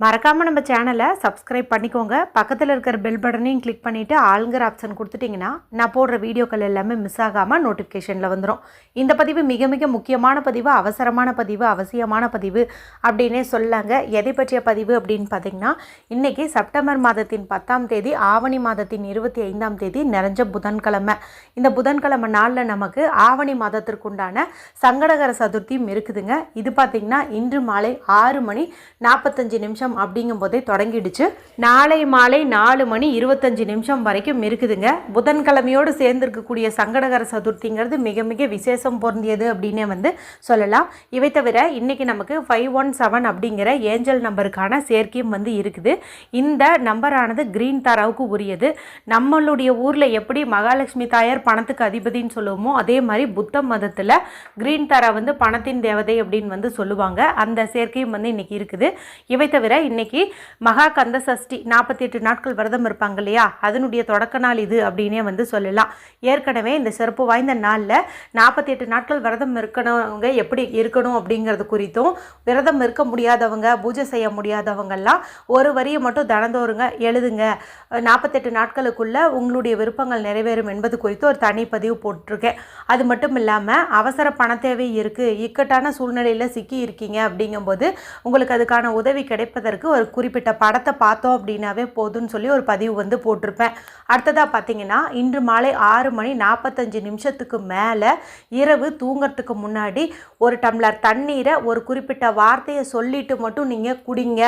மறக்காமல் நம்ம சேனலை சப்ஸ்கிரைப் பண்ணிக்கோங்க. பக்கத்தில் இருக்கிற பெல் பட்டனையும் கிளிக் பண்ணிவிட்டு ஆளுங்கிற ஆப்ஷன் கொடுத்துட்டிங்கன்னா நான் போடுற வீடியோக்கள் எல்லாமே மிஸ் ஆகாமல் நோட்டிஃபிகேஷனில் வந்துடும் இந்த பதிவு மிக மிக முக்கியமான பதிவு அவசரமான பதிவு அவசியமான பதிவு அப்படின்னே சொல்லாங்க எதை பற்றிய பதிவு அப்படின்னு பார்த்தீங்கன்னா இன்றைக்கி செப்டம்பர் மாதத்தின் பத்தாம் தேதி ஆவணி மாதத்தின் இருபத்தி ஐந்தாம் தேதி நிறைஞ்ச புதன்கிழமை. இந்த புதன்கிழமை நாளில் நமக்கு ஆவணி மாதத்திற்குண்டான சங்கடகர சதுர்த்தியும் இருக்குதுங்க. இது பார்த்திங்கன்னா இன்று மாலை ஆறு மணி நாற்பத்தஞ்சு நிமிஷம் அப்படிங்கும் போதே தொடங்கிடுச்சு. நாளை மாலை நாலு மணி இருபத்தஞ்சு நிமிஷம் வரைக்கும் இருக்குதுங்க. புதன்கிழமையோடு சேர்ந்திருக்கக்கூடிய சங்கடகர சதுர்த்திங்கிறது மிக மிக விசேஷம் பொருந்தியது அப்படின்னே வந்து சொல்லலாம். இவை தவிர இன்னைக்கு நமக்கு ஃபைவ் ஒன் செவன் அப்படிங்கிற ஏஞ்சல் நம்பருக்கான சேர்க்கையும் வந்து இருக்குது. இந்த நம்பரானது கிரீன் தாராவுக்கு உரியது. நம்மளுடைய ஊரில் எப்படி மகாலட்சுமி தாயார் பணத்துக்கு அதிபதின்னு சொல்லுவோமோ அதே மாதிரி புத்த மதத்தில் கிரீன் தாரா வந்து பணத்தின் தேவதை அப்படின்னு வந்து சொல்லுவாங்க. அந்த சேர்க்கையும் வந்து இன்னைக்கு இருக்குது. இவை தவிர இன்னைக்கு மகா கந்த சஷ்டி நாற்பத்தி எட்டு நாட்கள் விரதம் இருப்பாங்க இல்லையா? அதனுடைய தொடக்க நாள் இது அப்படின்னே வந்து சொல்லலாம். ஏற்கனவே இந்த சிறப்பு வாய்ந்த நாளில் நாற்பத்தி எட்டு நாட்கள் விரதம் இருக்கணவங்க எப்படி இருக்கணும் அப்படிங்கிறது குறித்தும் விரதம் இருக்க முடியாதவங்க பூஜை செய்ய முடியாதவங்கெல்லாம் ஒரு வரியை மட்டும் தினந்தோறுங்க எழுதுங்க. நாற்பத்தெட்டு நாட்களுக்குள்ள உங்களுடைய விருப்பங்கள் நிறைவேறும் என்பது குறித்து ஒரு தனி பதிவு போட்டிருக்கேன். அது மட்டும் இல்லாமல் அவசர பண தேவை இருக்குது இக்கட்டான சூழ்நிலையில் சிக்கி இருக்கீங்க அப்படிங்கும்போது உங்களுக்கு அதுக்கான உதவி கிடைப்பது கிடைப்பதற்கு ஒரு குறிப்பிட்ட படத்தை பார்த்தோம் அப்படின்னாவே போதும்னு சொல்லி ஒரு பதிவு வந்து போட்டிருப்பேன். அடுத்ததாக பார்த்தீங்கன்னா இன்று மாலை ஆறு மணி நாற்பத்தஞ்சு நிமிஷத்துக்கு மேலே இரவு தூங்குறதுக்கு முன்னாடி ஒரு டம்ளர் தண்ணீரை ஒரு குறிப்பிட்ட வார்த்தையை சொல்லிட்டு மட்டும் நீங்கள் குடிங்க.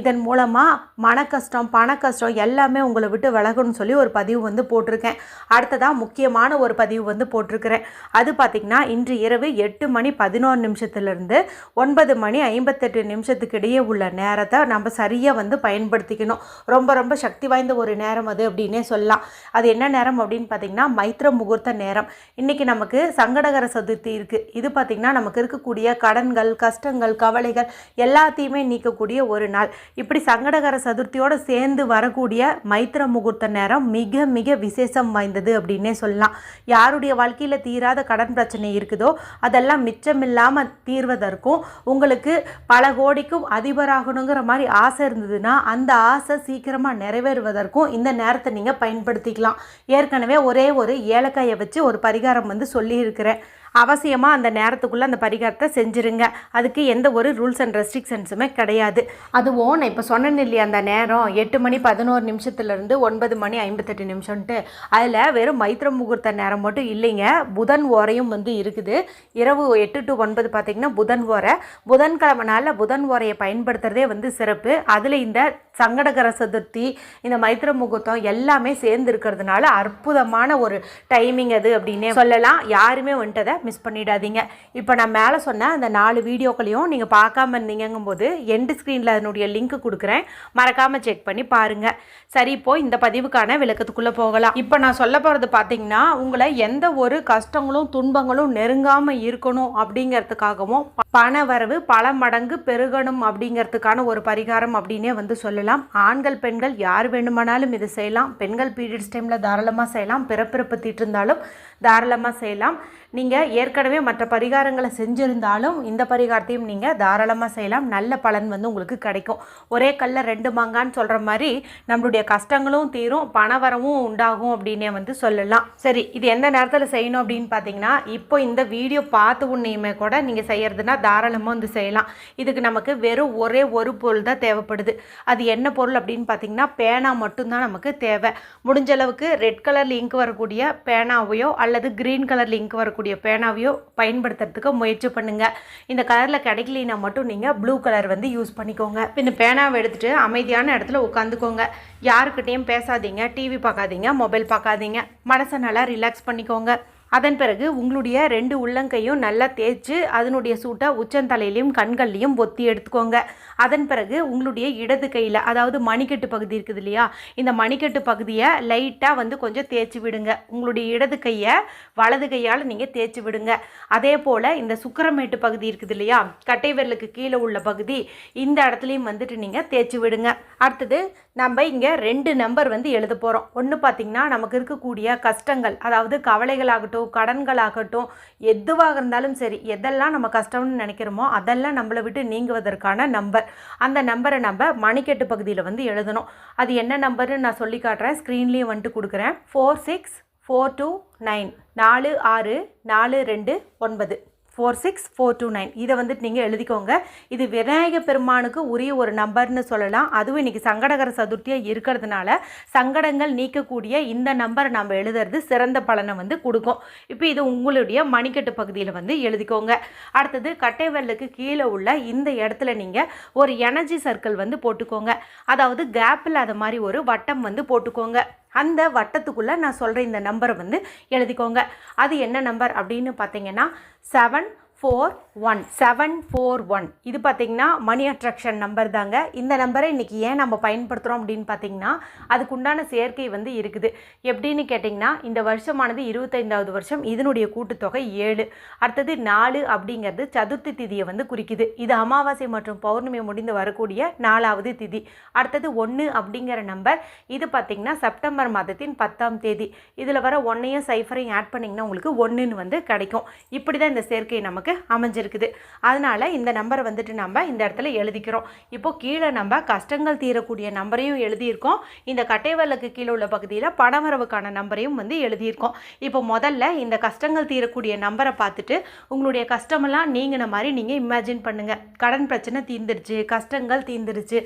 இதன் மூலமாக மன கஷ்டம் பண கஷ்டம் எல்லாமே உங்களை விட்டு விலகும்னு சொல்லி ஒரு பதிவு வந்து போட்டிருக்கேன். அடுத்ததாக முக்கியமான ஒரு பதிவு வந்து போட்டிருக்கிறேன். அது பார்த்திங்கன்னா இன்று இரவு எட்டு மணி பதினோரு நிமிஷத்துலேருந்து ஒன்பது மணி ஐம்பத்தெட்டு நிமிஷத்துக்கு இடையே உள்ள நேரத்தை நம்ம சரியாக வந்து பயன்படுத்திக்கணும். ரொம்ப ரொம்ப சக்தி வாய்ந்த ஒரு நேரம் அது அப்படின்னே சொல்லலாம். அது என்ன நேரம் அப்படின்னு பார்த்தீங்கன்னா மைத்ர முகூர்த்த நேரம். இன்றைக்கி நமக்கு சங்கடகர சதுர்த்தி இருக்குது இது பார்த்திங்கன்னா நமக்கு இருக்கக்கூடிய கடன்கள் கஷ்டங்கள் கவலைகள் எல்லாத்தையுமே நீக்கக்கூடிய ஒரு நாள். இப்படி சங்கடகர சதுர்த்தியோடு சேர்ந்து வரக்கூடிய மைத்திர முகூர்த்த நேரம் மிக மிக விசேஷம் வாய்ந்தது அப்படின்னே சொல்லலாம். யாருடைய வாழ்க்கையில் தீராத கடன் பிரச்சனை இருக்குதோ அதெல்லாம் மிச்சமில்லாமல் தீர்வதற்கும் உங்களுக்கு பல கோடிக்கும் அதிபராகணுங்கிற மாதிரி மாதிரி ஆசை இருந்ததுன்னா அந்த ஆசை சீக்கிரமாக நிறைவேறுவதற்கும் இந்த நேரத்தை நீங்கள் பயன்படுத்திக்கலாம். ஏற்கனவே ஒரே ஒரு ஏலக்காயை வச்சு ஒரு பரிகாரம் வந்து சொல்லியிருக்கிறேன். அவசியமாக அந்த நேரத்துக்குள்ளே அந்த பரிகாரத்தை செஞ்சுருங்க. அதுக்கு எந்த ஒரு ரூல்ஸ் அண்ட் ரெஸ்ட்ரிக்ஷன்ஸுமே கிடையாது. அதுவும் நான் இப்போ சொன்னேன் இல்லையா அந்த நேரம் எட்டு மணி பதினோரு நிமிஷத்துலேருந்து ஒன்பது மணி ஐம்பத்தெட்டு நிமிஷம்ன்ட்டு. அதில் வெறும் மைத்திர முகூர்த்த நேரம் மட்டும் இல்லைங்க. புதன் ஓரையும் வந்து இருக்குது. இரவு எட்டு டு ஒன்பது பார்த்திங்கன்னா புதன் ஓரை. புதன்கிழமை நாளில் புதன் ஓரையை பயன்படுத்துகிறதே வந்து சிறப்பு. அதில் இந்த சங்கடகர சதுர்த்தி இந்த மைத்திர முகூர்த்தம் எல்லாமே சேர்ந்து இருக்கிறதுனால அற்புதமான ஒரு டைமிங் அது அப்படின்னே சொல்லலாம். யாருமே வந்துட்டு அதை மிஸ் பண்ணிடாதீங்க. இப்போ நான் மேலே சொன்ன அந்த நாலு வீடியோக்களையும் நீங்கள் பார்க்காம இருந்தீங்கும்போது எண்டு ஸ்க்ரீனில் அதனுடைய லிங்க் கொடுக்குறேன். மறக்காமல் செக் பண்ணி பாருங்கள் சரி இப்போது இந்த பதிவுக்கான விளக்கத்துக்குள்ளே போகலாம். இப்போ நான் சொல்ல போகிறது பார்த்தீங்கன்னா உங்களை எந்த ஒரு கஷ்டங்களும் துன்பங்களும் நெருங்காமல் இருக்கணும் அப்படிங்கிறதுக்காகவும் பண வரவு பல மடங்கு பெருகணும் அப்படிங்கிறதுக்கான ஒரு பரிகாரம் அப்படின்னே வந்து சொல்லலாம். ஆண்கள் பெண்கள் யார் வேண்டுமானாலும் இது செய்யலாம். பெண்கள் பீரியட்ஸ் டைமில் தாராளமாக செய்யலாம். பிறப்பிறப்பு தீட்டிருந்தாலும் தாராளமாக செய்யலாம். நீங்கள் ஏற்கனவே மற்ற பரிகாரங்களை செஞ்சுருந்தாலும் இந்த பரிகாரத்தையும் நீங்கள் தாராளமாக செய்யலாம். நல்ல பலன் வந்து உங்களுக்கு கிடைக்கும். ஒரே கல்ல ரெண்டு மாங்கான்னு சொல்கிற மாதிரி நம்மளுடைய கஷ்டங்களும் தீரும் பண வரவும் உண்டாகும் அப்படின்னே வந்து சொல்லலாம். சரி இது எந்த நேரத்தில் செய்யணும் அப்படின்னு பார்த்தீங்கன்னா இப்போ இந்த வீடியோ பார்த்து உன்னையுமே கூட நீங்கள் செய்கிறதுனா தாராளமாக வந்து செய்யலாம். இதுக்கு நமக்கு வெறும் ஒரே ஒரு பொருள் தான் தேவைப்படுது. அது என்ன பொருள் அப்படின்னு பார்த்தீங்கன்னா பேனா மட்டும்தான் நமக்கு தேவை. முடிஞ்ச அளவுக்கு ரெட் கலர் லிங்க் வரக்கூடிய பேனாவையோ அல்லது க்ரீன் கலர் லிங்க் வரக்கூடிய பேனாவையோ பயன்படுத்துறதுக்கு முயற்சி பண்ணுங்கள் இந்த கலரில் கிடைக்கலினா மட்டும் நீங்கள் ப்ளூ கலர் வந்து யூஸ் பண்ணிக்கோங்க. இந்த பேனாவை எடுத்துகிட்டு அமைதியான இடத்துல உட்காந்துக்கோங்க. யாருக்கிட்டேயும் பேசாதீங்க டிவி பார்க்காதீங்க மொபைல் பார்க்காதீங்க. மனசை நல்லா ரிலாக்ஸ் பண்ணிக்கோங்க. அதன் பிறகு உங்களுடைய ரெண்டு உள்ளங்கையும் நல்லா தேய்ச்சி அதனுடைய சூட்டை உச்சந்தலையிலையும் கண்கள்லையும் ஒத்தி எடுத்துக்கோங்க. அதன் பிறகு உங்களுடைய இடது கையில் அதாவது மணிக்கட்டு பகுதி இருக்குது இல்லையா? இந்த மணிக்கட்டு பகுதியை லைட்டாக வந்து கொஞ்சம் தேய்ச்சி விடுங்க. உங்களுடைய இடது கையை வலது கையால் நீங்கள் தேய்ச்சி விடுங்க. அதே போல் இந்த சுக்கரமேட்டு பகுதி இருக்குது இல்லையா? கட்டை விரலுக்கு கீழே உள்ள பகுதி இந்த இடத்துலையும் வந்துட்டு நீங்கள் தேய்ச்சி விடுங்க. அடுத்தது நம்ம இங்கே ரெண்டு நம்பர் வந்து எழுத போகிறோம் ஒன்று பார்த்திங்கன்னா நமக்கு இருக்கக்கூடிய கஷ்டங்கள் அதாவது கவலைகளாகட்டும் கடன்களாகட்டும் எதுவாக இருந்தாலும் சரி எதெல்லாம் நம்ம கஷ்டம்னு நினைக்கிறோமோ அதெல்லாம் நம்மளை விட்டு நீங்குவதற்கான நம்பர். அந்த நம்பரை நம்ம மணிக்கட்டு பகுதியில் வந்து எழுதணும். அது என்ன நம்பர்னு நான் சொல்லி காட்டுறேன். ஸ்க்ரீன்லேயும் வந்துட்டு கொடுக்குறேன். Four six four two nine நாலு ஆறு நாலு ரெண்டு ஒன்பது. Four six four two nine இதை வந்துட்டு நீங்கள் எழுதிக்கோங்க. இது விநாயக பெருமானுக்கு உரிய ஒரு நம்பர்னு சொல்லலாம். அதுவும் இன்றைக்கி சங்கடகர சதுர்த்தியாக இருக்கிறதுனால சங்கடங்கள் நீக்கக்கூடிய இந்த நம்பரை நம்ம எழுதுறது சிறந்த பலனை வந்து கொடுக்கும். இப்போ இது உங்களுடைய மணிக்கட்டு பகுதியில் வந்து எழுதிக்கோங்க. அடுத்தது கட்டைவெல்லுக்கு கீழே உள்ள இந்த இடத்துல நீங்கள் ஒரு எனர்ஜி சர்க்கிள் வந்து போட்டுக்கோங்க. அதாவது கேப் இல்லாத மாதிரி ஒரு வட்டம் வந்து போட்டுக்கோங்க. அந்த வட்டத்துக்குள்ளே நான் சொல்கிற இந்த நம்பரை வந்து எழுதிக்கோங்க. அது என்ன நம்பர் அப்படின்னு பார்த்தீங்கன்னா seven four one seven four one இது பார்த்திங்கன்னா மணி அட்ராக்ஷன் நம்பர் தாங்க. இந்த நம்பரை இன்றைக்கி ஏன் நம்ம பயன்படுத்துகிறோம் அப்படின்னு பார்த்தீங்கன்னா அதுக்குண்டான சேர்க்கை வந்து இருக்குது. எப்படின்னு கேட்டிங்கன்னா இந்த வருஷமானது இருபத்தைந்தாவது வருஷம் இதனுடைய கூட்டுத்தொகை ஏழு. அடுத்தது நாலு அப்படிங்கிறது சதுர்த்தி திதியை வந்து குறிக்குது. இது அமாவாசை மற்றும் பௌர்ணமி முடிந்து வரக்கூடிய நாலாவது திதி. அடுத்தது ஒன்று அப்படிங்கிற நம்பர் இது பார்த்திங்கன்னா செப்டம்பர் மாதத்தின் பத்தாம் தேதி. இதில் வர ஒன்றையும் சைஃபரையும் ஆட் பண்ணிங்கன்னா உங்களுக்கு ஒன்றுன்னு வந்து கிடைக்கும். இப்படி தான் இந்த சேர்க்கை நமக்கு அமைஞ்சிருக்கு. இருக்குது. அதனால் இந்த நம்பரை வந்துட்டு நம்ம இந்த இடத்துல எழுதிக்கிறோம். இப்போது கீழே நம்ம கஷ்டங்கள் தீரக்கூடிய நம்பரையும் எழுதியிருக்கோம். இந்த கட்டைவல்லுக்கு கீழே உள்ள பகுதியில் பணவரவுக்கான நம்பரையும் வந்து எழுதியிருக்கோம். இப்போ முதல்ல இந்த கஷ்டங்கள் தீரக்கூடிய நம்பரை பார்த்துட்டு உங்களுடைய கஷ்டமெல்லாம் நீங்கின மாதிரி நீங்கள் இமேஜின் பண்ணுங்கள் கடன் பிரச்சனை தீர்ந்துருச்சு கஷ்டங்கள் தீர்ந்துருச்சு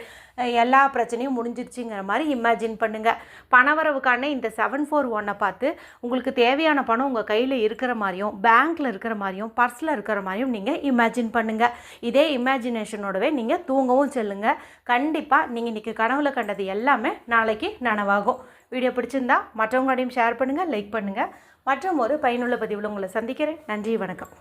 எல்லா பிரச்சனையும் முடிஞ்சிருச்சுங்கிற மாதிரி இமேஜின் பண்ணுங்கள் பணவரவுக்கான இந்த செவன் ஃபோர் ஒன்னை பார்த்து உங்களுக்கு தேவையான பணம் உங்கள் கையில் இருக்கிற மாதிரியும் பேங்க்கில் இருக்கிற மாதிரியும் பர்ஸில் இருக்கிற மாதிரியும் நீங்கள் இமேஜின் பண்ணுங்கள் இதே இமேஜினேஷனோடவே நீங்கள் தூங்கவும் செல்லுங்கள் கண்டிப்பாக நீங்கள் இன்றைக்கி கனவுல கண்டது எல்லாமே நாளைக்கு நனவாகும். வீடியோ பிடிச்சிருந்தா மற்றவங்களோடையும் ஷேர் பண்ணுங்கள் லைக் பண்ணுங்கள் மற்றும் ஒரு பயனுள்ள பதிவில் உங்களை சந்திக்கிறேன். நன்றி வணக்கம்.